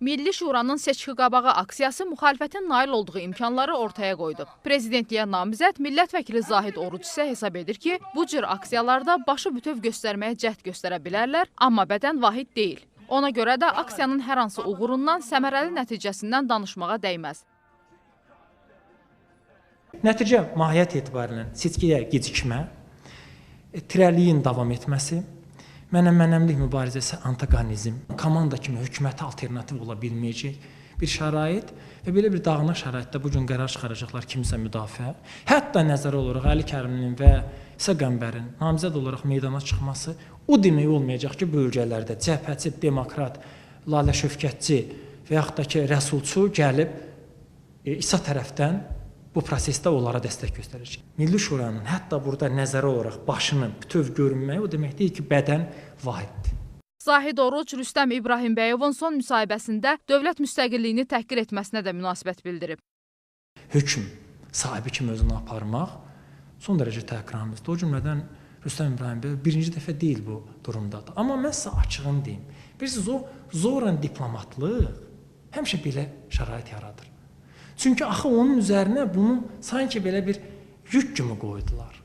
Milli Şuranın seçki qabağı aksiyası müxalifətin nail olduğu imkanları ortaya qoydu. Prezidentliyə namizəd millət vəkili Zahid Oruc isə hesab edir ki, bu cür aksiyalarda başı bütöv göstərməyə cəhd göstərə bilərlər, amma bədən vahid deyil. Ona görə də aksiyanın hər hansı uğurundan, səmərəli nəticəsindən danışmağa dəyməz. Nəticə mahiyyət etibarilə seçkiyə gecikmə, e, tirəliyin davam etməsi, mənəm-mənəmlik mübarizəsi, antagonizm, komanda kimi hökumətə alternativ ola bilməyəcək bir şərait və belə bir dağınıq şəraitdə bu gün qərar çıxaracaqlar kimsə müdafiə, hətta nəzərə alaraq Əli Kərimlinin və İsa Qəmbərin namizəd olaraq meydana çıxması o demək olmayacaq ki, bölgələrdə cəbhəçi, demokrat, Lalə Şövkətçi və yaxud da ki, Rəsulçu gəlib e, İsa tərəfdən bu prosesdə onlara dəstək göstərəcək. Milli Şuranın hətta burada nəzərə alaraq başının bütöv görünməyi o demək deyil ki, bədən vahiddir. Zahid Oruc Rüstəm İbrahimbəyovun son müsahibəsində dövlət müstəqilliyini təhqir etməsinə də münasibət bildirib. Hökm sahibi kimi özünü aparmaq son dərəcə təhqiramizdür. O cümlədən Rüstəm İbrahimbəy birinci dəfə deyil bu durumdadır. Amma mən sizə açığını deyim. Bilirsiniz o zorla diplomatlıq həmişə belə şərait yaradır. Çünki axı onun üzərinə bunu sanki belə bir yük kimi qoydular.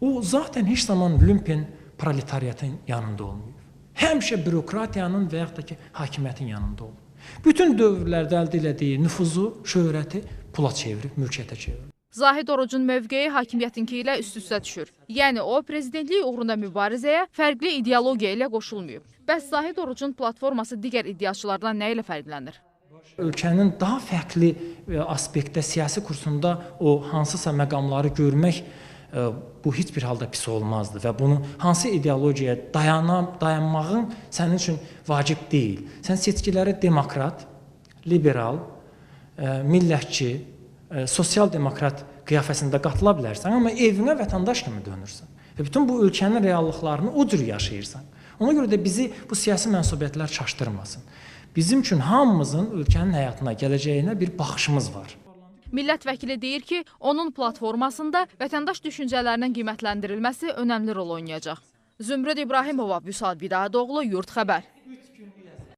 O zaten heç zaman lumpen proletariatın yanında olmayıb. Həmişə bürokratiyanın və yaxud da ki, hakimiyyətin yanında olub. Bütün dövrlərdə əldə elədiyi nüfuzu, şöhrəti pula çevirib, mülkiyyətə çevirib. Zahid Orucun mövqeyi hakimiyyətinki ilə üst-üstə düşür. Yəni o prezidentlik uğrunda mübarizəyə fərqli ideologiya ilə qoşulmayıb. Bəs Zahid Orucun platforması digər iddiaçılardan nə ilə fərqlənir? Ölkənin daha fərqli e, aspektdə siyasi kursunda o hansısa məqamları görmək e, bu heç bir halda pis olmazdı və bunu hansı ideologiyaya dayana dayanmağın sənin üçün vacib deyil. Sən seçkilərə demokrat, liberal, e, millətçi, sosial demokrat qiyafəsində qatıla bilərsən, amma evinə vətəndaş kimi dönürsən. Və bütün bu ölkənin reallıqlarını o cür yaşayırsan. Ona görə də bizi bu siyasi mənsubiyyətlər çaşdırmasın. Bizim üçün hamımızın ölkənin həyatına, gələcəyinə bir baxışımız var. Millət vəkili deyir ki, onun platformasında vətəndaş düşüncələrinin qiymətləndirilməsi önəmli rol oynayacaq. Zümrüd İbrahimova, Vüsal Vidadoğlu, Yurt Xəbər.